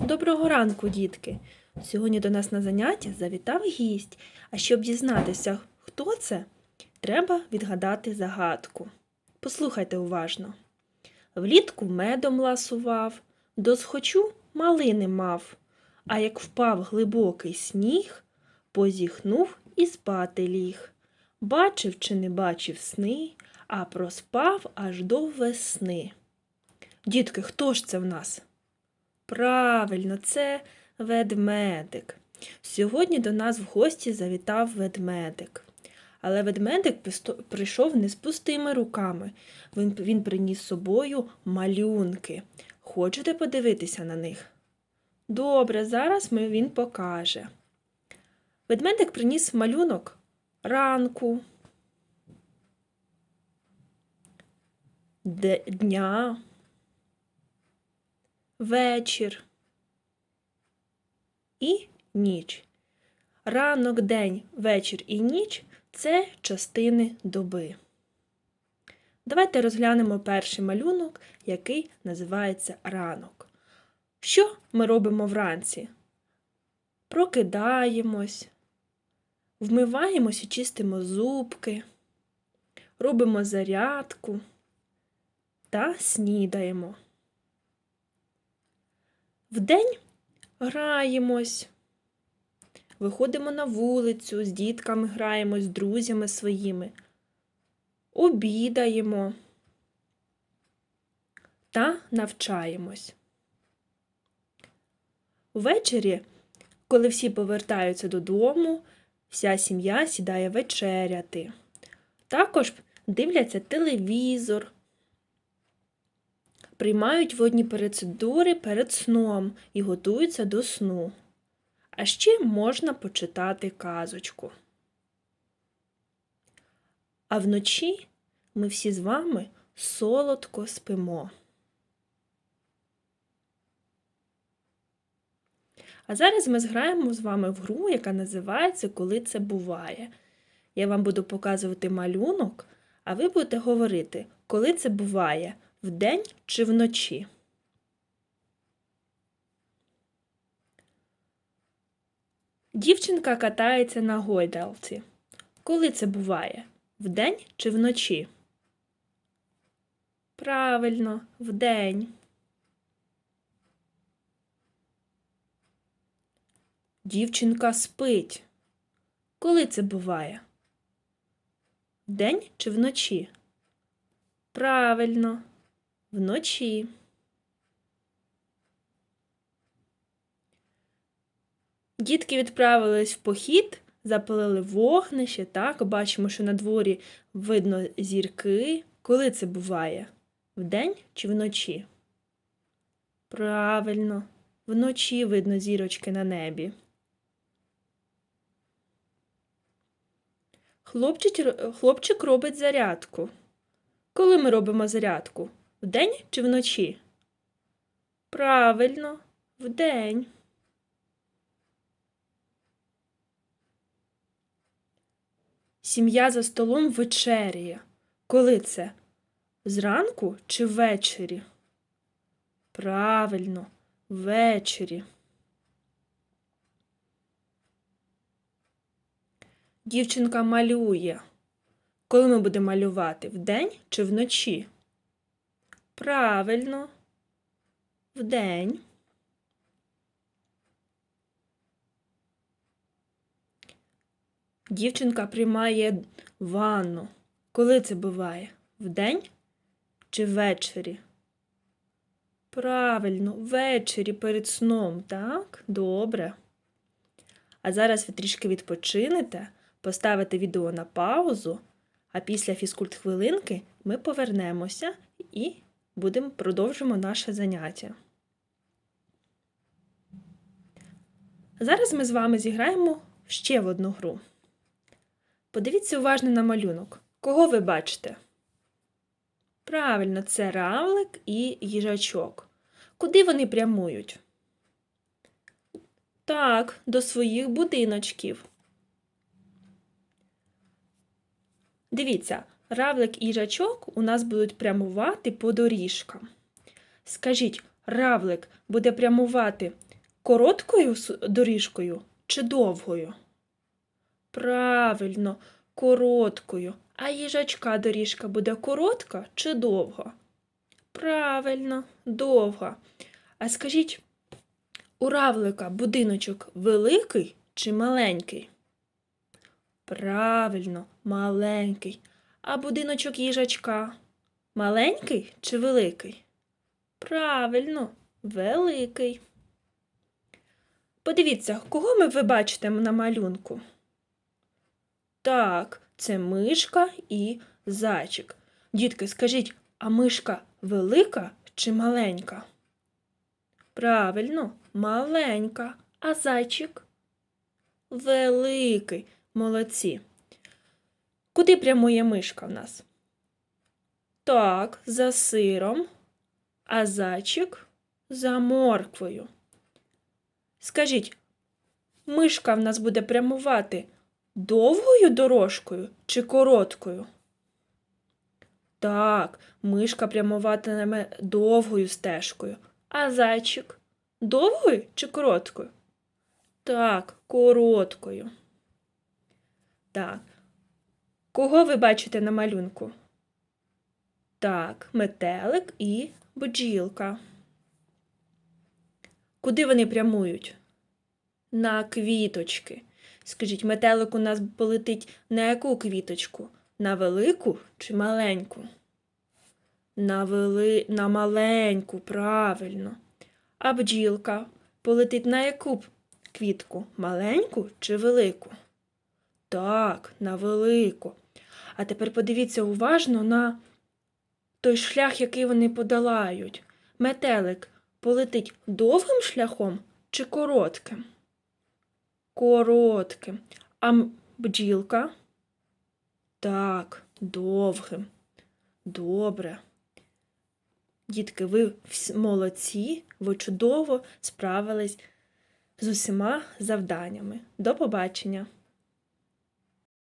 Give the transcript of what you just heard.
Доброго ранку, дітки! Сьогодні до нас на заняття завітав гість. А щоб дізнатися, хто це, треба відгадати загадку. Послухайте уважно. Влітку медом ласував, досхочу малини мав, а як впав глибокий сніг, позіхнув і спати ліг. Бачив чи не бачив сни, а проспав аж до весни. Дітки, хто ж це в нас? Правильно, це ведмедик. Сьогодні до нас в гості завітав ведмедик. Але ведмедик прийшов не з пустими руками. Він, він приніс з собою малюнки. Хочете подивитися на них? Добре, зараз ми, він покаже. Ведмедик приніс малюнок ранку, дня, вечір і ніч. Ранок, день, вечір і ніч це частини доби. Давайте розглянемо перший малюнок, який називається ранок. Що ми робимо вранці? Прокидаємось, вмиваємось і чистимо зубки, робимо зарядку та снідаємо. Вдень граємось, виходимо на вулицю, з дітками граємось, з друзями своїми, обідаємо та навчаємось. Ввечері, коли всі повертаються додому, вся сім'я сідає вечеряти. Також дивляться телевізор, приймають водні процедури перед сном і готуються до сну. А ще можна почитати казочку. А вночі ми всі з вами солодко спимо. А зараз ми зграємо з вами в гру, яка називається Коли це буває. Я вам буду показувати малюнок, а ви будете говорити, коли це буває вдень чи вночі. Дівчинка катається на гойдалці. Коли це буває? Вдень чи вночі? Правильно, вдень. Дівчинка спить. Коли це буває? Вдень чи вночі? Правильно, вночі. Дітки відправились в похід, запалили вогнище, так, бачимо, що на дворі видно зірки. Коли це буває? Вдень чи вночі? Правильно, вночі видно зірочки на небі. Хлопчик, хлопчик робить зарядку. Коли ми робимо зарядку? Вдень чи вночі? Правильно, вдень. Сім'я за столом вечеряє. Коли це? Зранку чи ввечері? Правильно, ввечері. Дівчинка малює. Коли ми будемо малювати? Вдень чи вночі? Правильно, вдень. Дівчинка приймає ванну. Коли це буває? Вдень чи ввечері? Правильно, ввечері перед сном, так? Добре. А зараз ви трішки відпочинете, поставите відео на паузу, а після фізкульт-хвилинки ми повернемося і будемо продовжимо наше заняття. Зараз ми з вами зіграємо ще в одну гру. Подивіться уважно на малюнок. Кого ви бачите? Правильно, це равлик і їжачок. Куди вони прямують? Так, до своїх будиночків. Дивіться, равлик і їжачок у нас будуть прямувати по доріжкам. Скажіть, равлик буде прямувати короткою доріжкою чи довгою? Правильно, короткою. А їжачка доріжка буде коротка чи довга? Правильно, довга. А скажіть, у равлика будиночок великий чи маленький? Правильно, маленький. А будиночок їжачка маленький чи великий? Правильно, великий. Подивіться, кого ми ви бачите на малюнку? Так, це мишка і зайчик. Дітки, скажіть, а мишка велика чи маленька? Правильно, маленька. А зайчик? Великий. Молодці. Куди прямує мишка в нас? Так, за сиром, а зайчик за морквою. Скажіть, мишка в нас буде прямувати довгою дорожкою чи короткою? Так, мишка прямуватиме довгою стежкою, а зайчик довгою чи короткою? Так, короткою. Так. Кого ви бачите на малюнку? Так, метелик і бджілка. Куди вони прямують? На квіточки. Скажіть, метелик у нас полетить на яку квіточку? На велику чи маленьку? На, вели... на маленьку, правильно. А бджілка полетить на яку квітку? Маленьку чи велику? Так, на велику. А тепер подивіться уважно на той шлях, який вони подолають. Метелик полетить довгим шляхом чи коротким? Коротким. А бджілка? Так, довгим. Добре. Дітки, ви молодці, ви чудово справились з усіма завданнями. До побачення!